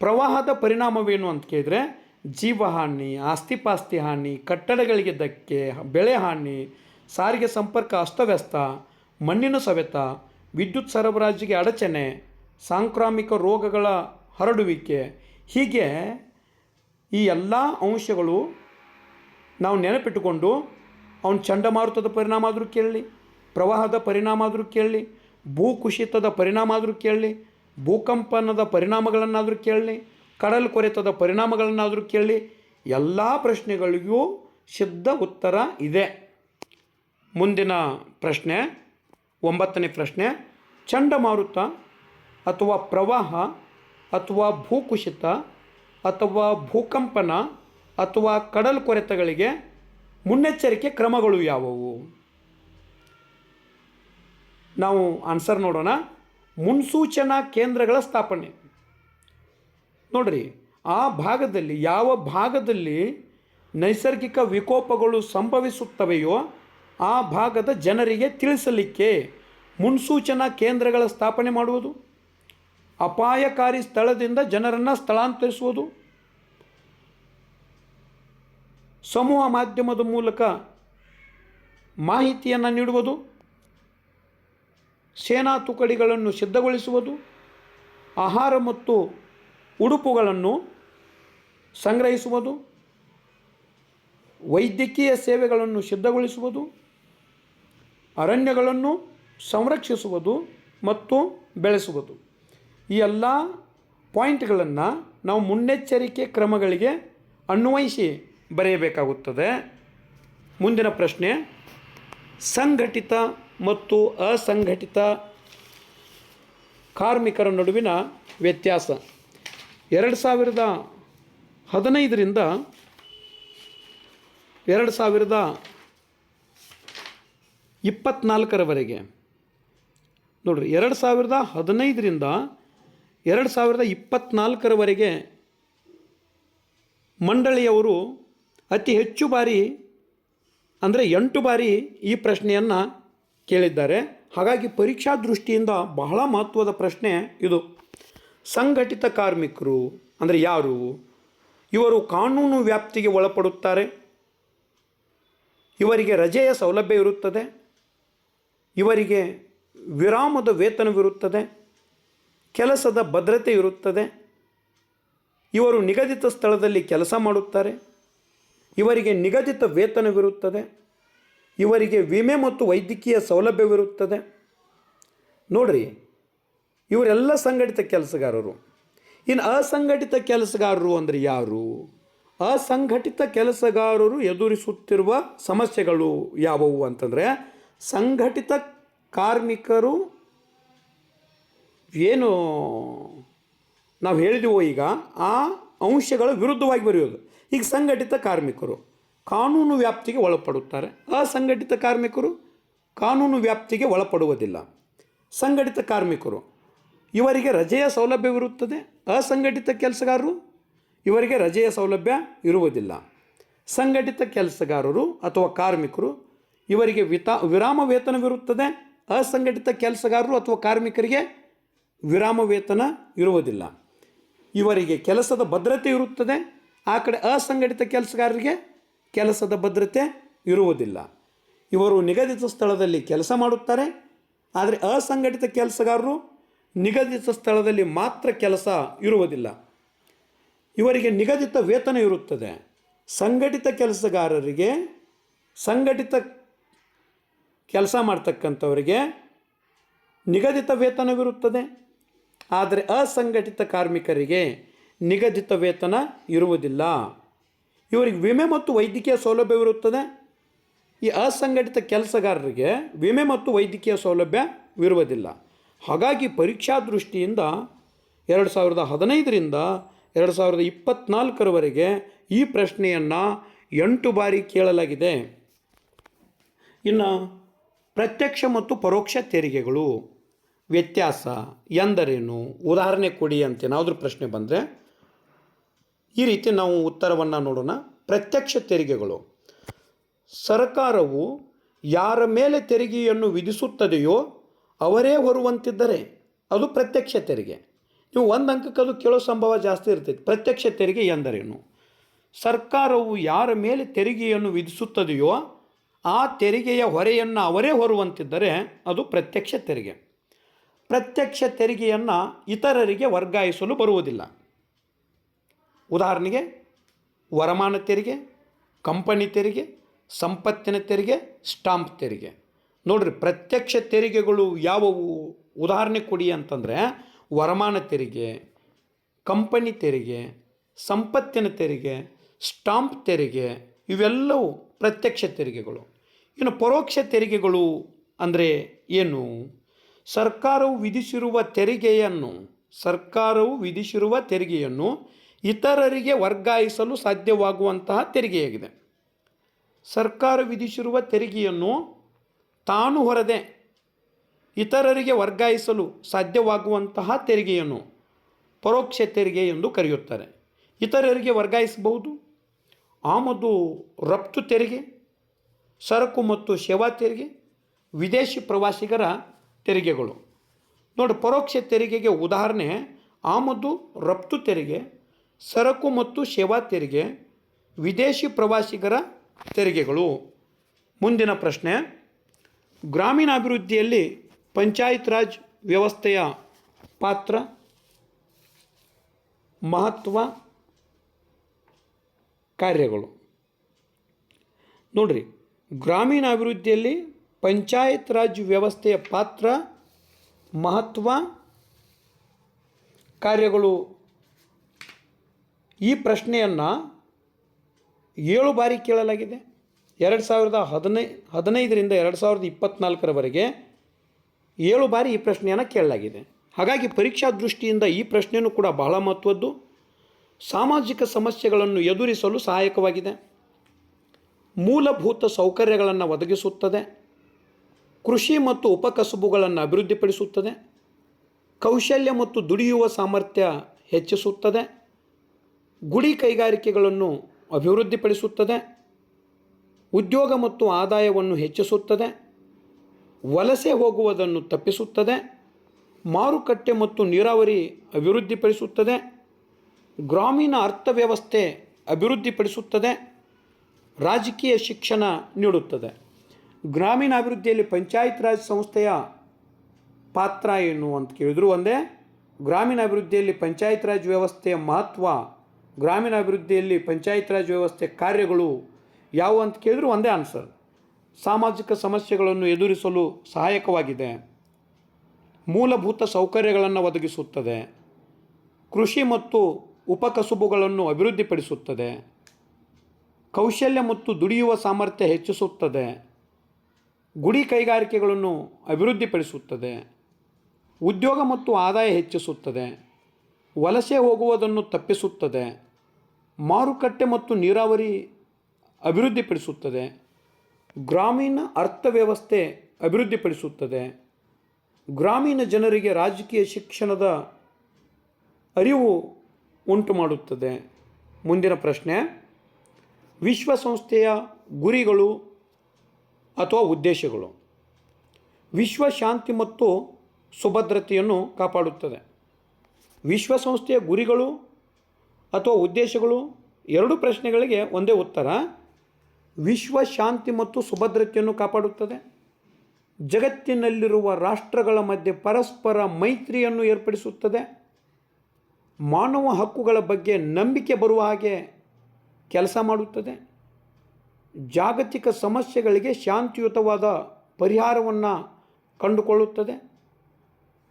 ಪ್ರವಾಹದ ಪರಿಣಾಮವೇನು ಅಂತ ಕೇಳಿದರೆ ಜೀವಹಾನಿ, ಆಸ್ತಿಪಾಸ್ತಿ ಹಾನಿ, ಕಟ್ಟಡಗಳಿಗೆ ಧಕ್ಕೆ, ಬೆಳೆ ಹಾನಿ, ಸಾರಿಗೆ ಸಂಪರ್ಕ ಅಸ್ತವ್ಯಸ್ತ, ಮಣ್ಣಿನ ಸವೆತ, ವಿದ್ಯುತ್ ಸರಬರಾಜಿಗೆ ಅಡಚಣೆ ಸಾಂಕ್ರಾಮಿಕ ರೋಗಗಳ ಹರಡುವಿಕೆ. ಹೀಗೆ ಈ ಎಲ್ಲ ಅಂಶಗಳು ನಾವು ನೆನಪಿಟ್ಟುಕೊಂಡು ಅವನು ಚಂಡಮಾರುತದ ಪರಿಣಾಮ ಆದರೂ ಕೇಳಲಿ, ಪ್ರವಾಹದ ಪರಿಣಾಮ ಆದರೂ ಕೇಳಲಿ, ಭೂಕುಸಿತದ ಪರಿಣಾಮ ಆದರೂ ಕೇಳಲಿ, ಭೂಕಂಪನದ ಪರಿಣಾಮಗಳನ್ನಾದರೂ ಕೇಳಲಿ, ಕಡಲ್ ಕೊರೆತದ ಪರಿಣಾಮಗಳನ್ನಾದರೂ ಕೇಳಲಿ, ಎಲ್ಲ ಪ್ರಶ್ನೆಗಳಿಗೂ ಸಿದ್ಧ ಉತ್ತರ ಇದೆ. ಮುಂದಿನ ಪ್ರಶ್ನೆ, ಒಂಬತ್ತನೇ ಪ್ರಶ್ನೆ, ಚಂಡಮಾರುತ ಅಥವಾ ಪ್ರವಾಹ, ಅಥವಾ ಭೂಕುಸಿತ, ಅಥವಾ ಭೂಕಂಪನ, ಅಥವಾ ಕಡಲ್ ಕೊರೆತಗಳಿಗೆ ಮುನ್ನೆಚ್ಚರಿಕೆ ಕ್ರಮಗಳು ಯಾವುವು? ನಾವು ಆನ್ಸರ್ ನೋಡೋಣ. ಮುನ್ಸೂಚನಾ ಕೇಂದ್ರಗಳ ಸ್ಥಾಪನೆ. ನೋಡ್ರಿ, ಆ ಭಾಗದಲ್ಲಿ ಯಾವ ಭಾಗದಲ್ಲಿ ನೈಸರ್ಗಿಕ ವಿಕೋಪಗಳು ಸಂಭವಿಸುತ್ತವೆಯೋ ಆ ಭಾಗದ ಜನರಿಗೆ ತಿಳಿಸಲಿಕ್ಕೆ ಮುನ್ಸೂಚನಾ ಕೇಂದ್ರಗಳ ಸ್ಥಾಪನೆ ಮಾಡುವುದು? ಅಪಾಯಕಾರಿ ಸ್ಥಳದಿಂದ ಜನರನ್ನು ಸ್ಥಳಾಂತರಿಸುವುದು. ಸಮೂಹ ಮಾಧ್ಯಮದ ಮೂಲಕ ಮಾಹಿತಿಯನ್ನು ನೀಡುವುದು. ಸೇನಾ ತುಕಡಿಗಳನ್ನು ಸಿದ್ಧಗೊಳಿಸುವುದು. ಆಹಾರ ಮತ್ತು ಉಡುಪುಗಳನ್ನು ಸಂಗ್ರಹಿಸುವುದು. ವೈದ್ಯಕೀಯ ಸೇವೆಗಳನ್ನು ಸಿದ್ಧಗೊಳಿಸುವುದು. ಅರಣ್ಯಗಳನ್ನು ಸಂರಕ್ಷಿಸುವುದು ಮತ್ತು ಬೆಳೆಸುವುದು. ಈ ಎಲ್ಲ ಪಾಯಿಂಟ್ಗಳನ್ನು ನಾವು ಮುನ್ನೆಚ್ಚರಿಕೆ ಕ್ರಮಗಳಿಗೆ ಅನ್ವಯಿಸಿ ಬರೆಯಬೇಕಾಗುತ್ತದೆ. ಮುಂದಿನ ಪ್ರಶ್ನೆ, ಸಂಘಟಿತ ಮತ್ತು ಅಸಂಘಟಿತ ಕಾರ್ಮಿಕರ ನಡುವಿನ ವ್ಯತ್ಯಾಸ. ಎರಡು ಸಾವಿರದ ಹದಿನೈದರಿಂದ ಎರಡು ಸಾವಿರದ ಇಪ್ಪತ್ತ್ನಾಲ್ಕರವರೆಗೆ ನೋಡ್ರಿ, ಎರಡು ಸಾವಿರದ ಹದಿನೈದರಿಂದ ಎರಡು ಸಾವಿರದ ಇಪ್ಪತ್ತ್ನಾಲ್ಕರವರೆಗೆ ಮಂಡಳಿಯವರು ಅತಿ ಹೆಚ್ಚು ಬಾರಿ, ಅಂದರೆ ಎಂಟು ಬಾರಿ ಈ ಪ್ರಶ್ನೆಯನ್ನು ಕೇಳಿದ್ದಾರೆ. ಹಾಗಾಗಿ ಪರೀಕ್ಷಾ ದೃಷ್ಟಿಯಿಂದ ಬಹಳ ಮಹತ್ವದ ಪ್ರಶ್ನೆ ಇದು. ಸಂಘಟಿತ ಕಾರ್ಮಿಕರು, ಅಂದರೆ ಯಾರು? ಇವರು ಕಾನೂನು ವ್ಯಾಪ್ತಿಗೆ ಒಳಪಡುತ್ತಾರೆ. ಇವರಿಗೆ ರಜೆಯ ಸೌಲಭ್ಯ ಇರುತ್ತದೆ. ಇವರಿಗೆ ವಿರಾಮದ ವೇತನವಿರುತ್ತದೆ. ಕೆಲಸದ ಭದ್ರತೆ ಇರುತ್ತದೆ. ಇವರು ನಿಗದಿತ ಸ್ಥಳದಲ್ಲಿ ಕೆಲಸ ಮಾಡುತ್ತಾರೆ. ಇವರಿಗೆ ನಿಗದಿತ ವೇತನವಿರುತ್ತದೆ. ಇವರಿಗೆ ವಿಮೆ ಮತ್ತು ವೈದ್ಯಕೀಯ ಸೌಲಭ್ಯವಿರುತ್ತದೆ. ನೋಡ್ರಿ, ಇವರೆಲ್ಲ ಸಂಘಟಿತ ಕೆಲಸಗಾರರು. ಇನ್ನು ಅಸಂಘಟಿತ ಕೆಲಸಗಾರರು ಅಂದರೆ ಯಾರು? ಅಸಂಘಟಿತ ಕೆಲಸಗಾರರು ಎದುರಿಸುತ್ತಿರುವ ಸಮಸ್ಯೆಗಳು ಯಾವುವು ಅಂತಂದರೆ, ಸಂಘಟಿತ ಕಾರ್ಮಿಕರು ಏನು ನಾವು ಹೇಳಿದೆವೋ ಈಗ, ಆ ಅಂಶಗಳ ವಿರುದ್ಧವಾಗಿ ಬರೆಯೋದು. ಈಗ ಸಂಘಟಿತ ಕಾರ್ಮಿಕರು ಕಾನೂನು ವ್ಯಾಪ್ತಿಗೆ ಒಳಪಡುತ್ತಾರೆ. ಅಸಂಘಟಿತ ಕಾರ್ಮಿಕರು ಕಾನೂನು ವ್ಯಾಪ್ತಿಗೆ ಒಳಪಡುವುದಿಲ್ಲ. ಸಂಘಟಿತ ಕಾರ್ಮಿಕರು, ಇವರಿಗೆ ರಜೆಯ ಸೌಲಭ್ಯವಿರುತ್ತದೆ ಅಸಂಘಟಿತ ಕೆಲಸಗಾರರು, ಇವರಿಗೆ ರಜೆಯ ಸೌಲಭ್ಯ ಇರುವುದಿಲ್ಲ. ಸಂಘಟಿತ ಕೆಲಸಗಾರರು ಅಥವಾ ಕಾರ್ಮಿಕರು, ಇವರಿಗೆ ವಿತಾ ವಿರಾಮ ವೇತನವಿರುತ್ತದೆ ಅಸಂಘಟಿತ ಕೆಲಸಗಾರರು ಅಥವಾ ಕಾರ್ಮಿಕರಿಗೆ ವಿರಾಮ ವೇತನ ಇರುವುದಿಲ್ಲ. ಇವರಿಗೆ ಕೆಲಸದ ಭದ್ರತೆ ಇರುತ್ತದೆ. ಆ ಕಡೆ ಅಸಂಘಟಿತ ಕೆಲಸಗಾರರಿಗೆ ಕೆಲಸದ ಭದ್ರತೆ ಇರುವುದಿಲ್ಲ. ಇವರು ನಿಗದಿತ ಸ್ಥಳದಲ್ಲಿ ಕೆಲಸ ಮಾಡುತ್ತಾರೆ. ಆದರೆ ಅಸಂಘಟಿತ ಕೆಲಸಗಾರರು ನಿಗದಿತ ಸ್ಥಳದಲ್ಲಿ ಮಾತ್ರ ಕೆಲಸ ಇರುವುದಿಲ್ಲ. ಇವರಿಗೆ ನಿಗದಿತ ವೇತನ ಇರುತ್ತದೆ. ಸಂಘಟಿತ ಕೆಲಸಗಾರರಿಗೆ ಸಂಘಟಿತ ಕೆಲಸ ಮಾಡ್ತಕ್ಕಂಥವರಿಗೆ ನಿಗದಿತ ವೇತನವಿರುತ್ತದೆ. ಆದರೆ ಅಸಂಘಟಿತ ಕಾರ್ಮಿಕರಿಗೆ ನಿಗದಿತ ವೇತನ ಇರುವುದಿಲ್ಲ. ಇವರಿಗೆ ವಿಮೆ ಮತ್ತು ವೈದ್ಯಕೀಯ ಸೌಲಭ್ಯವಿರುತ್ತದೆ ಈ ಅಸಂಘಟಿತ ಕೆಲಸಗಾರರಿಗೆ ವಿಮೆ ಮತ್ತು ವೈದ್ಯಕೀಯ ಸೌಲಭ್ಯವಿರುವುದಿಲ್ಲ ಹಾಗಾಗಿ ಪರೀಕ್ಷಾ ದೃಷ್ಟಿಯಿಂದ ಎರಡು ಸಾವಿರದ ಹದಿನೈದರಿಂದ ಎರಡು ಸಾವಿರದ ಇಪ್ಪತ್ತ್ನಾಲ್ಕರವರೆಗೆ ಈ ಪ್ರಶ್ನೆಯನ್ನು ಎಂಟು ಬಾರಿ ಕೇಳಲಾಗಿದೆ. ಇನ್ನು ಪ್ರತ್ಯಕ್ಷ ಮತ್ತು ಪರೋಕ್ಷ ತೆರಿಗೆಗಳು. ವ್ಯತ್ಯಾಸ ಎಂದರೇನು? ಉದಾಹರಣೆ ಕೊಡಿ ಅಂತ ಏನಾದರೂ ಪ್ರಶ್ನೆ ಬಂದರೆ, ಈ ರೀತಿ ನಾವು ಉತ್ತರವನ್ನು ನೋಡೋಣ. ಪ್ರತ್ಯಕ್ಷ ತೆರಿಗೆಗಳು. ಸರ್ಕಾರವು ಯಾರ ಮೇಲೆ ತೆರಿಗೆಯನ್ನು ವಿಧಿಸುತ್ತದೆಯೋ ಅವರೇ ಹೊರುವಂತಿದ್ದರೆ ಅದು ಪ್ರತ್ಯಕ್ಷ ತೆರಿಗೆ. ನೀವು ಒಂದು ಅಂಕಕ್ಕೆ ಅದು ಕೇಳೋ ಸಂಭವ ಜಾಸ್ತಿ ಇರ್ತೈತೆ. ಪ್ರತ್ಯಕ್ಷ ತೆರಿಗೆ ಎಂದರೇನು? ಸರ್ಕಾರವು ಯಾರ ಮೇಲೆ ತೆರಿಗೆಯನ್ನು ವಿಧಿಸುತ್ತದೆಯೋ ಆ ತೆರಿಗೆಯ ಹೊರೆಯನ್ನು ಅವರೇ ಹೊರುವಂತಿದ್ದರೆ ಅದು ಪ್ರತ್ಯಕ್ಷ ತೆರಿಗೆ. ಪ್ರತ್ಯಕ್ಷ ತೆರಿಗೆಯನ್ನು ಇತರರಿಗೆ ವರ್ಗಾಯಿಸಲು ಬರುವುದಿಲ್ಲ. ಉದಾಹರಣೆಗೆ, ವರಮಾನ ತೆರಿಗೆ, ಕಂಪನಿ ತೆರಿಗೆ, ಸಂಪತ್ತಿನ ತೆರಿಗೆ, ಸ್ಟಾಂಪ್ ತೆರಿಗೆ. ನೋಡ್ರಿ, ಪ್ರತ್ಯಕ್ಷ ತೆರಿಗೆಗಳು ಯಾವುವು? ಉದಾಹರಣೆ ಕೊಡಿ ಅಂತಂದರೆ, ವರಮಾನ ತೆರಿಗೆ, ಕಂಪನಿ ತೆರಿಗೆ, ಸಂಪತ್ತಿನ ತೆರಿಗೆ, ಸ್ಟಾಂಪ್ ತೆರಿಗೆ, ಇವೆಲ್ಲವೂ ಪ್ರತ್ಯಕ್ಷ ತೆರಿಗೆಗಳು. ಇನ್ನು ಪರೋಕ್ಷ ತೆರಿಗೆಗಳು ಅಂದರೆ ಏನು? ಸರ್ಕಾರವು ವಿಧಿಸಿರುವ ತೆರಿಗೆಯನ್ನು, ಸರ್ಕಾರವು ವಿಧಿಸಿರುವ ತೆರಿಗೆಯನ್ನು ಇತರರಿಗೆ ವರ್ಗಾಯಿಸಲು ಸಾಧ್ಯವಾಗುವಂತಹ ತೆರಿಗೆಯಾಗಿದೆ. ಸರ್ಕಾರ ವಿಧಿಸಿರುವ ತೆರಿಗೆಯನ್ನು ತಾನು ಹೊರದೆ ಇತರರಿಗೆ ವರ್ಗಾಯಿಸಲು ಸಾಧ್ಯವಾಗುವಂತಹ ತೆರಿಗೆಯನ್ನು ಪರೋಕ್ಷ ತೆರಿಗೆ ಎಂದು ಕರೆಯುತ್ತಾರೆ. ಇತರರಿಗೆ ವರ್ಗಾಯಿಸಬಹುದು. ಆಮದು ರಫ್ತು ತೆರಿಗೆ, ಸರಕು ಮತ್ತು ಸೇವಾ ತೆರಿಗೆ, ವಿದೇಶಿ ಪ್ರವಾಸಿಗರ ತೆರಿಗೆಗಳು. ನೋಡಿ, ಪರೋಕ್ಷ ತೆರಿಗೆಗೆ ಉದಾಹರಣೆ, ಆಮದು, ರಫ್ತು ತೆರಿಗೆ, ಸರಕು ಮತ್ತು ಸೇವಾ ತೆರಿಗೆ, ವಿದೇಶಿ ಪ್ರವಾಸಿಗರ ತೆರಿಗೆಗಳು. ಮುಂದಿನ ಪ್ರಶ್ನೆ, ಗ್ರಾಮೀಣಾಭಿವೃದ್ಧಿಯಲ್ಲಿ ಪಂಚಾಯತ್ ರಾಜ್ ವ್ಯವಸ್ಥೆಯ ಪಾತ್ರ ಮಹತ್ವ ಕಾರ್ಯಗಳು. ನೋಡ್ರಿ, ಗ್ರಾಮೀಣಾಭಿವೃದ್ಧಿಯಲ್ಲಿ ಪಂಚಾಯತ್ ರಾಜ್ ವ್ಯವಸ್ಥೆಯ ಪಾತ್ರ, ಮಹತ್ವ, ಕಾರ್ಯಗಳು. ಈ ಪ್ರಶ್ನೆಯನ್ನು ಏಳು ಬಾರಿ ಕೇಳಲಾಗಿದೆ. ಎರಡು ಸಾವಿರದ ಹದಿನೈ, ಹದಿನೈದರಿಂದ ಎರಡು ಸಾವಿರದ ಇಪ್ಪತ್ತ್ನಾಲ್ಕರವರೆಗೆ ಏಳು ಬಾರಿ ಈ ಪ್ರಶ್ನೆಯನ್ನು ಕೇಳಲಾಗಿದೆ. ಹಾಗಾಗಿ ಪರೀಕ್ಷಾ ದೃಷ್ಟಿಯಿಂದ ಈ ಪ್ರಶ್ನೆಯೂ ಕೂಡ ಬಹಳ ಮಹತ್ವದ್ದು. ಸಾಮಾಜಿಕ ಸಮಸ್ಯೆಗಳನ್ನು ಎದುರಿಸಲು ಸಹಾಯಕವಾಗಿದೆ. ಮೂಲಭೂತ ಸೌಕರ್ಯಗಳನ್ನು ಒದಗಿಸುತ್ತದೆ. ಕೃಷಿ ಮತ್ತು ಉಪಕಸುಬುಗಳನ್ನು ಅಭಿವೃದ್ಧಿಪಡಿಸುತ್ತದೆ. ಕೌಶಲ್ಯ ಮತ್ತು ದುಡಿಯುವ ಸಾಮರ್ಥ್ಯ ಹೆಚ್ಚಿಸುತ್ತದೆ. ಗುಡಿ ಕೈಗಾರಿಕೆಗಳನ್ನು ಅಭಿವೃದ್ಧಿಪಡಿಸುತ್ತದೆ. ಉದ್ಯೋಗ ಮತ್ತು ಆದಾಯವನ್ನು ಹೆಚ್ಚಿಸುತ್ತದೆ. ವಲಸೆ ಹೋಗುವುದನ್ನು ತಪ್ಪಿಸುತ್ತದೆ. ಮಾರುಕಟ್ಟೆ ಮತ್ತು ನೀರಾವರಿ ಅಭಿವೃದ್ಧಿಪಡಿಸುತ್ತದೆ. ಗ್ರಾಮೀಣ ಅರ್ಥವ್ಯವಸ್ಥೆ ಅಭಿವೃದ್ಧಿಪಡಿಸುತ್ತದೆ. ರಾಜಕೀಯ ಶಿಕ್ಷಣ ನೀಡುತ್ತದೆ. ಗ್ರಾಮೀಣಾಭಿವೃದ್ಧಿಯಲ್ಲಿ ಪಂಚಾಯತ್ ರಾಜ್ ಸಂಸ್ಥೆಯ ಪಾತ್ರ ಏನು ಅಂತ ಕೇಳಿದ್ರು. ಒಂದೇ, ಗ್ರಾಮೀಣಾಭಿವೃದ್ಧಿಯಲ್ಲಿ ಪಂಚಾಯತ್ ರಾಜ್ ವ್ಯವಸ್ಥೆಯ ಮಹತ್ವ, ಗ್ರಾಮೀಣಾಭಿವೃದ್ಧಿಯಲ್ಲಿ ಪಂಚಾಯತ್ ರಾಜ್ ವ್ಯವಸ್ಥೆ ಕಾರ್ಯಗಳು ಯಾವುವು ಅಂತ ಕೇಳಿದ್ರು ಒಂದೇ ಆನ್ಸರ್. ಸಾಮಾಜಿಕ ಸಮಸ್ಯೆಗಳನ್ನು ಎದುರಿಸಲು ಸಹಾಯಕವಾಗಿದೆ. ಮೂಲಭೂತ ಸೌಕರ್ಯಗಳನ್ನು ಒದಗಿಸುತ್ತದೆ. ಕೃಷಿ ಮತ್ತು ಉಪಕಸುಬುಗಳನ್ನು ಅಭಿವೃದ್ಧಿಪಡಿಸುತ್ತದೆ. ಕೌಶಲ್ಯ ಮತ್ತು ದುಡಿಯುವ ಸಾಮರ್ಥ್ಯ ಹೆಚ್ಚಿಸುತ್ತದೆ. ಗುಡಿ ಕೈಗಾರಿಕೆಗಳನ್ನು ಅಭಿವೃದ್ಧಿಪಡಿಸುತ್ತದೆ, ಉದ್ಯೋಗ ಮತ್ತು ಆದಾಯ ಹೆಚ್ಚಿಸುತ್ತದೆ, ವಲಸೆ ಹೋಗುವುದನ್ನು ತಪ್ಪಿಸುತ್ತದೆ, ಮಾರುಕಟ್ಟೆ ಮತ್ತು ನೀರಾವರಿ ಅಭಿವೃದ್ಧಿಪಡಿಸುತ್ತದೆ, ಗ್ರಾಮೀಣ ಅರ್ಥವ್ಯವಸ್ಥೆ ಅಭಿವೃದ್ಧಿಪಡಿಸುತ್ತದೆ, ಗ್ರಾಮೀಣ ಜನರಿಗೆ ರಾಜಕೀಯ ಶಿಕ್ಷಣದ ಅರಿವು ಉಂಟು ಮಾಡುತ್ತದೆ ಮುಂದಿನ ಪ್ರಶ್ನೆ, ವಿಶ್ವಸಂಸ್ಥೆಯ ಗುರಿಗಳು ಅಥವಾ ಉದ್ದೇಶಗಳು. ವಿಶ್ವ ಶಾಂತಿ ಮತ್ತು ಸುಭದ್ರತೆಯನ್ನು ಕಾಪಾಡುತ್ತದೆ. ವಿಶ್ವಸಂಸ್ಥೆಯ ಗುರಿಗಳು ಅಥವಾ ಉದ್ದೇಶಗಳು ಎರಡು ಪ್ರಶ್ನೆಗಳಿಗೆ ಒಂದೇ ಉತ್ತರ. ವಿಶ್ವ ಶಾಂತಿ ಮತ್ತು ಸುಭದ್ರತೆಯನ್ನು ಕಾಪಾಡುತ್ತದೆ. ಜಗತ್ತಿನಲ್ಲಿರುವ ರಾಷ್ಟ್ರಗಳ ಮಧ್ಯೆ ಪರಸ್ಪರ ಮೈತ್ರಿಯನ್ನು ಏರ್ಪಡಿಸುತ್ತದೆ. ಮಾನವ ಹಕ್ಕುಗಳ ಬಗ್ಗೆ ನಂಬಿಕೆ ಬರುವ ಹಾಗೆ ಕೆಲಸ ಮಾಡುತ್ತದೆ. ಜಾಗತಿಕ ಸಮಸ್ಯೆಗಳಿಗೆ ಶಾಂತಿಯುತವಾದ ಪರಿಹಾರವನ್ನು ಕಂಡುಕೊಳ್ಳುತ್ತದೆ.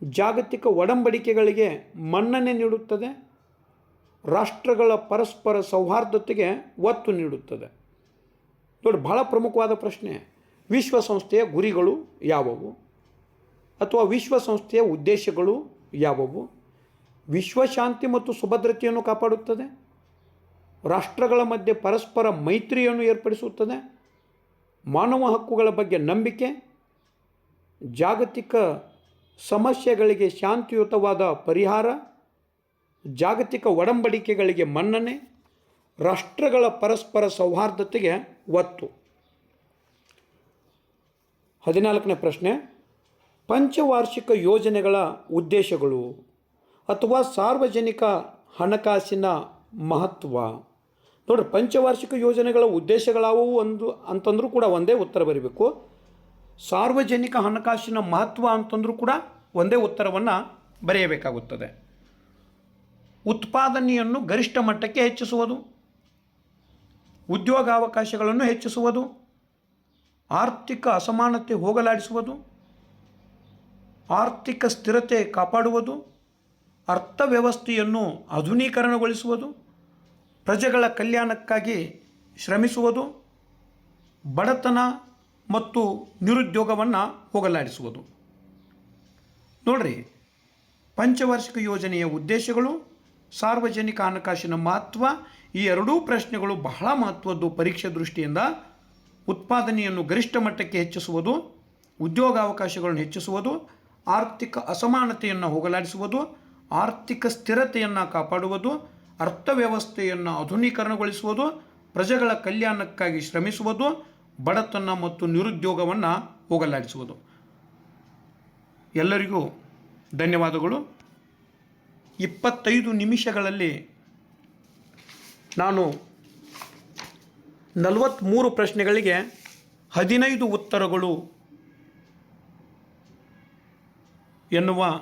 ಜಾಗತಿಕ ಒಡಂಬಡಿಕೆಗಳಿಗೆ ಮನ್ನಣೆ ನೀಡುತ್ತದೆ. ರಾಷ್ಟ್ರಗಳ ಪರಸ್ಪರ ಸೌಹಾರ್ದತೆಗೆ ಒತ್ತು ನೀಡುತ್ತದೆ. ನೋಡಿ, ಬಹಳ ಪ್ರಮುಖವಾದ ಪ್ರಶ್ನೆ. ವಿಶ್ವಸಂಸ್ಥೆಯ ಗುರಿಗಳು ಯಾವುವು? ಅಥವಾ ವಿಶ್ವಸಂಸ್ಥೆಯ ಉದ್ದೇಶಗಳು ಯಾವುವು? ವಿಶ್ವಶಾಂತಿ ಮತ್ತು ಸುಭದ್ರತೆಯನ್ನು ಕಾಪಾಡುತ್ತದೆ. ರಾಷ್ಟ್ರಗಳ ಮಧ್ಯೆ ಪರಸ್ಪರ ಮೈತ್ರಿಯನ್ನು ಏರ್ಪಡಿಸುತ್ತದೆ. ಮಾನವ ಹಕ್ಕುಗಳ ಬಗ್ಗೆ ನಂಬಿಕೆ, ಜಾಗತಿಕ ಸಮಸ್ಯೆಗಳಿಗೆ ಶಾಂತಿಯುತವಾದ ಪರಿಹಾರ, ಜಾಗತಿಕ ಒಡಂಬಡಿಕೆಗಳಿಗೆ ಮನ್ನಣೆ, ರಾಷ್ಟ್ರಗಳ ಪರಸ್ಪರ ಸೌಹಾರ್ದತೆಗೆ ಒತ್ತು. ಹದಿನಾಲ್ಕನೇ ಪ್ರಶ್ನೆ, ಪಂಚವಾರ್ಷಿಕ ಯೋಜನೆಗಳ ಉದ್ದೇಶಗಳು ಅಥವಾ ಸಾರ್ವಜನಿಕ ಹಣಕಾಸಿನ ಮಹತ್ವ? ನೋಡ್ರಿ, ಪಂಚವಾರ್ಷಿಕ ಯೋಜನೆಗಳ ಉದ್ದೇಶಗಳಾವವು ಒಂದು ಅಂತಂದ್ರೂ ಕೂಡ ಒಂದೇ ಉತ್ತರ ಬರೀಬೇಕು. ಸಾರ್ವಜನಿಕ ಹಣಕಾಸಿನ ಮಹತ್ವ ಅಂತಂದ್ರೂ ಕೂಡ ಒಂದೇ ಉತ್ತರವನ್ನು ಬರೆಯಬೇಕಾಗುತ್ತದೆ. ಉತ್ಪಾದನೆಯನ್ನು ಗರಿಷ್ಠ ಮಟ್ಟಕ್ಕೆ ಹೆಚ್ಚಿಸುವುದು, ಉದ್ಯೋಗಾವಕಾಶಗಳನ್ನು ಹೆಚ್ಚಿಸುವುದು, ಆರ್ಥಿಕ ಅಸಮಾನತೆ ಹೋಗಲಾಡಿಸುವುದು, ಆರ್ಥಿಕ ಸ್ಥಿರತೆ ಕಾಪಾಡುವುದು, ಅರ್ಥವ್ಯವಸ್ಥೆಯನ್ನು ಆಧುನೀಕರಣಗೊಳಿಸುವುದು ಪ್ರಜೆಗಳ ಕಲ್ಯಾಣಕ್ಕಾಗಿ ಶ್ರಮಿಸುವುದು, ಬಡತನ ಮತ್ತು ನಿರುದ್ಯೋಗವನ್ನು ಹೋಗಲಾಡಿಸುವುದು. ನೋಡ್ರಿ, ಪಂಚವಾರ್ಷಿಕ ಯೋಜನೆಯ ಉದ್ದೇಶಗಳು, ಸಾರ್ವಜನಿಕ ಹಣಕಾಸಿನ ಮಹತ್ವ, ಈ ಎರಡೂ ಪ್ರಶ್ನೆಗಳು ಬಹಳ ಮಹತ್ವದ್ದು ಪರೀಕ್ಷೆ ದೃಷ್ಟಿಯಿಂದ. ಉತ್ಪಾದನೆಯನ್ನು ಗರಿಷ್ಠ ಮಟ್ಟಕ್ಕೆ ಹೆಚ್ಚಿಸುವುದು, ಉದ್ಯೋಗಾವಕಾಶಗಳನ್ನು ಹೆಚ್ಚಿಸುವುದು, ಆರ್ಥಿಕ ಅಸಮಾನತೆಯನ್ನು ಹೋಗಲಾಡಿಸುವುದು, ಆರ್ಥಿಕ ಸ್ಥಿರತೆಯನ್ನು ಕಾಪಾಡುವುದು ಅರ್ಥವ್ಯವಸ್ಥೆಯನ್ನು ಆಧುನೀಕರಣಗೊಳಿಸುವುದು, ಪ್ರಜೆಗಳ ಕಲ್ಯಾಣಕ್ಕಾಗಿ ಶ್ರಮಿಸುವುದು, ಬಡತನ ಮತ್ತು ನಿರುದ್ಯೋಗವನ್ನು ಹೋಗಲಾಡಿಸುವುದು. ಎಲ್ಲರಿಗೂ ಧನ್ಯವಾದಗಳು. ಇಪ್ಪತ್ತೈದು ನಿಮಿಷಗಳಲ್ಲಿ ನಾನು ನಲವತ್ತ್ಮೂರು ಪ್ರಶ್ನೆಗಳಿಗೆ ಹದಿನೈದು ಉತ್ತರಗಳು ಎನ್ನುವ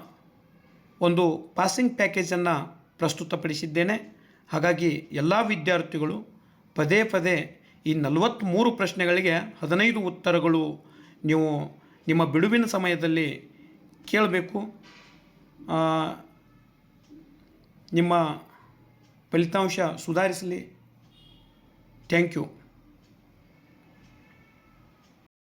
ಒಂದು ಪಾಸಿಂಗ್ ಪ್ಯಾಕೇಜನ್ನು ಪ್ರಸ್ತುತಪಡಿಸಿದ್ದೇನೆ. ಹಾಗಾಗಿ ಎಲ್ಲ ವಿದ್ಯಾರ್ಥಿಗಳು ಪದೇ ಪದೇ ಈ ನಲವತ್ತ್ಮೂರು ಪ್ರಶ್ನೆಗಳಿಗೆ ಹದಿನೈದು ಉತ್ತರಗಳು ನೀವು ನಿಮ್ಮ ಬಿಡುವಿನ ಸಮಯದಲ್ಲಿ ಕೇಳಬೇಕು. ನಿಮ್ಮ ಫಲಿತಾಂಶ ಸುಧಾರಿಸಲಿ. Thank you.